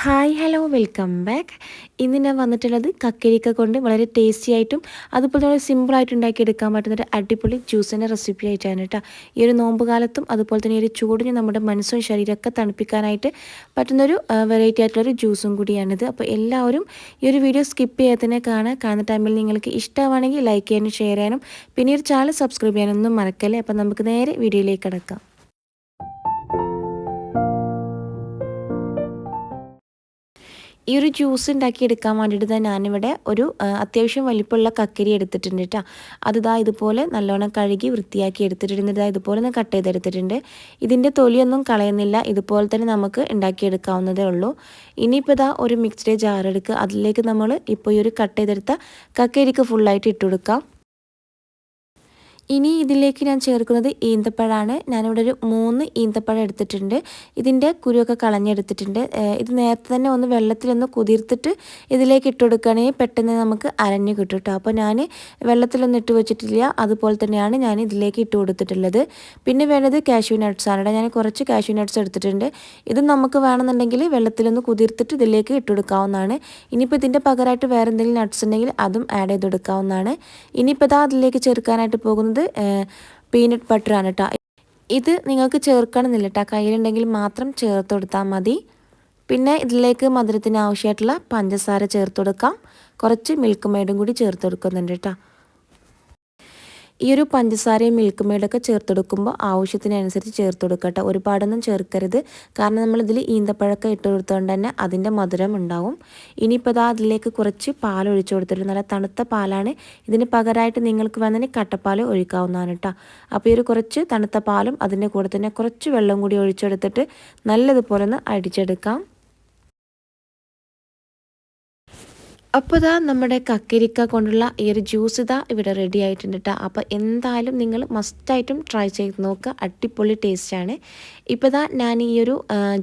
Hi hello welcome back ഇന്ന് ഞാൻ വന്നിട്ടുള്ളത് കക്കരിക്ക കൊണ്ട് വളരെ ടേസ്റ്റി ആയിട്ടും അതുപോലെ തന്നെ സിമ്പിളായിട്ട് ഉണ്ടാക്കിയെടുക്കാൻ പറ്റുന്ന ഒരു അടിപൊളി ജ്യൂസിന്റെ റെസിപ്പി ആയിട്ടാണ് കേട്ടോ ഈ ഒരു നോമ്പ് കാലത്തും അതുപോലെ തന്നെ ഈ ഒരു ചൂടിന് നമ്മുടെ മനസ്സും ശരീരമൊക്കെ തണുപ്പിക്കാനായിട്ട് പറ്റുന്നൊരു വെറൈറ്റി ആയിട്ടുള്ളൊരു ജ്യൂസും കൂടിയാണിത്. അപ്പോൾ എല്ലാവരും ഈ ഒരു വീഡിയോ സ്കിപ്പ് ചെയ്യാതെ തന്നെ കാണുക. കാണുന്ന ടൈമിൽ നിങ്ങൾക്ക് ഇഷ്ടമാണെങ്കിൽ ലൈക്ക് ചെയ്യാനും ഷെയർ ചെയ്യാനും പിന്നെ ഒരു ചാനൽ സബ്സ്ക്രൈബ് ചെയ്യാനൊന്നും മറക്കല്ലേ? അപ്പോൾ നമുക്ക് നേരെ വീഡിയോയിലേക്ക് കിടക്കാം. ഈ ഒരു ജ്യൂസ് ഉണ്ടാക്കിയെടുക്കാൻ വേണ്ടിയിട്ട് തന്നെ ഞാനിവിടെ ഒരു അത്യാവശ്യം വലിപ്പമുള്ള കക്കരി എടുത്തിട്ടുണ്ട് കേട്ടോ അതിതാ ഇതുപോലെ നല്ലോണം കഴുകി വൃത്തിയാക്കി എടുത്തിട്ടുണ്ട്. ഇതാ ഇതുപോലെ ഒന്ന് കട്ട് ചെയ്തെടുത്തിട്ടുണ്ട്. ഇതിന്റെ തൊലിയൊന്നും കളയുന്നില്ല. ഇതുപോലെ തന്നെ നമുക്ക് ഉണ്ടാക്കിയെടുക്കാവുന്നതേ ഉള്ളൂ. ഇനിയിപ്പോൾ ഇതാ ഒരു മിക്സ്ഡ് ജാർ എടുക്കുക. അതിലേക്ക് നമ്മൾ ഇപ്പോൾ ഈ ഒരു കട്ട് ചെയ്തെടുത്ത കക്കരിക്ക് ഫുള്ളായിട്ട് ഇട്ട് കൊടുക്കാം. ഇനി ഇതിലേക്ക് ഞാൻ ചേർക്കുന്നത് ഈന്തപ്പഴമാണ് ഞാനിവിടെ ഒരു മൂന്ന് ഈന്തപ്പഴം എടുത്തിട്ടുണ്ട്. ഇതിന്റെ കുരുവൊക്കെ കളഞ്ഞെടുത്തിട്ടുണ്ട്. ഇത് നേരത്തെ തന്നെ ഒന്ന് വെള്ളത്തിലൊന്ന് കുതിർത്തിട്ട് ഇതിലേക്ക് ഇട്ട് കൊടുക്കുകയാണെങ്കിൽ പെട്ടെന്ന് നമുക്ക് അരഞ്ഞു കിട്ടും കേട്ടോ. അപ്പോൾ ഞാൻ വെള്ളത്തിലൊന്നും ഇട്ട് വെച്ചിട്ടില്ല. അതുപോലെ തന്നെയാണ് ഞാൻ ഇതിലേക്ക് ഇട്ട് കൊടുത്തിട്ടുള്ളത്. പിന്നെ വേണ്ടത് കാഷ്യൂ നട്ട്സ് ആണ് ഞാൻ കുറച്ച് കാഷ്യൂ നട്ട്സ് എടുത്തിട്ടുണ്ട്. ഇത് നമുക്ക് വേണമെന്നുണ്ടെങ്കിൽ വെള്ളത്തിലൊന്ന് കുതിർത്തിട്ട് ഇതിലേക്ക് ഇട്ട് കൊടുക്കാവുന്നതാണ്. ഇനിയിപ്പോൾ ഇതിന്റെ പകരമായിട്ട് വേറെ എന്തെങ്കിലും നട്ട്സ് ഉണ്ടെങ്കിൽ അതും ആഡ് ചെയ്ത് കൊടുക്കാവുന്നതാണ്. ഇനിയിപ്പോൾ ഇതാ അതിലേക്ക് ചേർക്കാനായിട്ട് പോകുന്നത് പീനട്ട് ബട്ടറാണ് കേട്ടോ ഇത് നിങ്ങൾക്ക് ചേർക്കണമെന്നില്ല കേട്ടോ കയ്യിലുണ്ടെങ്കിൽ മാത്രം ചേർത്ത് കൊടുത്താൽ മതി. പിന്നെ ഇതിലേക്ക് മധുരത്തിന് ആവശ്യമായിട്ടുള്ള പഞ്ചസാര ചേർത്ത് കൊടുക്കാം. കുറച്ച് മിൽക്ക് മെയ്ഡും കൂടി ചേർത്ത് കൊടുക്കുന്നുണ്ട് കേട്ടോ ഈ ഒരു പഞ്ചസാരയും മിൽക്ക് മെയ്ഡൊക്കെ ചേർത്തെടുക്കുമ്പോൾ ആവശ്യത്തിനനുസരിച്ച് ചേർത്ത് കൊടുക്കട്ടെ ഒരുപാടൊന്നും ചേർക്കരുത്. കാരണം നമ്മളിതിൽ ഈന്തപ്പഴക്കം ഇട്ട് കൊടുത്തുകൊണ്ട് തന്നെ അതിന്റെ മധുരം ഉണ്ടാവും. ഇനിയിപ്പോൾ ഇതാ അതിലേക്ക് കുറച്ച് പാൽ ഒഴിച്ചു കൊടുത്തിട്ട് നല്ല തണുത്ത പാലാണ്. ഇതിന് പകരമായിട്ട് നിങ്ങൾക്ക് വേണമെങ്കിൽ കട്ടപ്പാൽ ഒഴിക്കാവുന്നതാണ് കേട്ടോ. അപ്പോൾ ഈ ഒരു കുറച്ച് തണുത്ത പാലും അതിന്റെ കൂടെ തന്നെ കുറച്ച് വെള്ളം കൂടി ഒഴിച്ചെടുത്തിട്ട് നല്ലതുപോലെ ഒന്ന് അടിച്ചെടുക്കാം. അപ്പോൾ ഇതാ നമ്മുടെ കക്കരിക്ക കൊണ്ടുള്ള ഈ ഒരു ജ്യൂസ് ഇതാ ഇവിടെ റെഡി ആയിട്ടുണ്ട് കേട്ടോ അപ്പോൾ എന്തായാലും നിങ്ങൾ മസ്റ്റായിട്ടും ട്രൈ ചെയ്ത് നോക്കുക അടിപൊളി ടേസ്റ്റാണ് ഇപ്പോൾ ഇതാ ഞാൻ ഈ ഒരു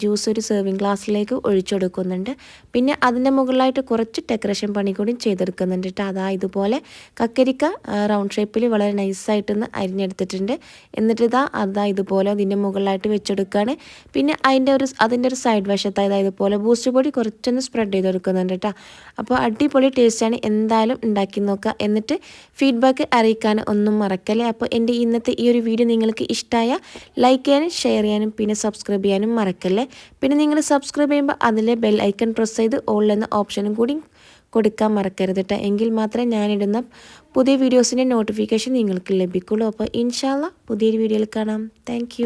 ജ്യൂസ് ഒരു സെർവിങ് ഗ്ലാസ്സിലേക്ക് ഒഴിച്ചു കൊടുക്കുന്നുണ്ട്. പിന്നെ അതിന്റെ മുകളിലായിട്ട് കുറച്ച് ഡെക്കറേഷൻ പണി കൂടി ചെയ്തെടുക്കുന്നുണ്ട് കേട്ടോ അതാ ഇതുപോലെ കക്കരിക്ക റൗണ്ട് ഷേപ്പിൽ വളരെ നൈസായിട്ടൊന്ന് അരിഞ്ഞെടുത്തിട്ടുണ്ട്. എന്നിട്ട് ഇതാ അതാ ഇതുപോലെ അതിന്റെ മുകളിലായിട്ട് വെച്ചെടുക്കുകയാണ് പിന്നെ അതിന്റെ ഒരു അതിന്റെ ഒരു സൈഡ് വശത്തായത് ഇതുപോലെ ബൂസ്റ്റ് പൊടി കുറച്ചൊന്ന് സ്പ്രെഡ് ചെയ്തെടുക്കുന്നുണ്ട് കേട്ടോ അപ്പോൾ അടിപൊളി ടേസ്റ്റാണ് എന്തായാലും ഉണ്ടാക്കി നോക്കുക എന്നിട്ട് ഫീഡ്ബാക്ക് അറിയിക്കാൻ ഒന്നും മറക്കല്ലേ. അപ്പോൾ എന്റെ ഇന്നത്തെ ഈ ഒരു വീഡിയോ നിങ്ങൾക്ക് ഇഷ്ടമായ ലൈക്ക് ചെയ്യാനും ഷെയർ ചെയ്യാനും പിന്നെ സബ്സ്ക്രൈബ് ചെയ്യാനും മറക്കല്ലേ. പിന്നെ നിങ്ങൾ സബ്സ്ക്രൈബ് ചെയ്യുമ്പോൾ അതിലെ ബെൽ ഐക്കൺ പ്രസ് ചെയ്ത് ഓൾ എന്ന ഓപ്ഷനും കൂടി കൊടുക്കാൻ മറക്കരുത് കേട്ടോ എങ്കിൽ മാത്രമേ ഞാനിടുന്ന പുതിയ വീഡിയോസിന്റെ നോട്ടിഫിക്കേഷൻ നിങ്ങൾക്ക് ലഭിക്കുള്ളൂ. അപ്പോൾ ഇൻഷാല്ല പുതിയൊരു വീഡിയോയിൽ കാണാം. താങ്ക്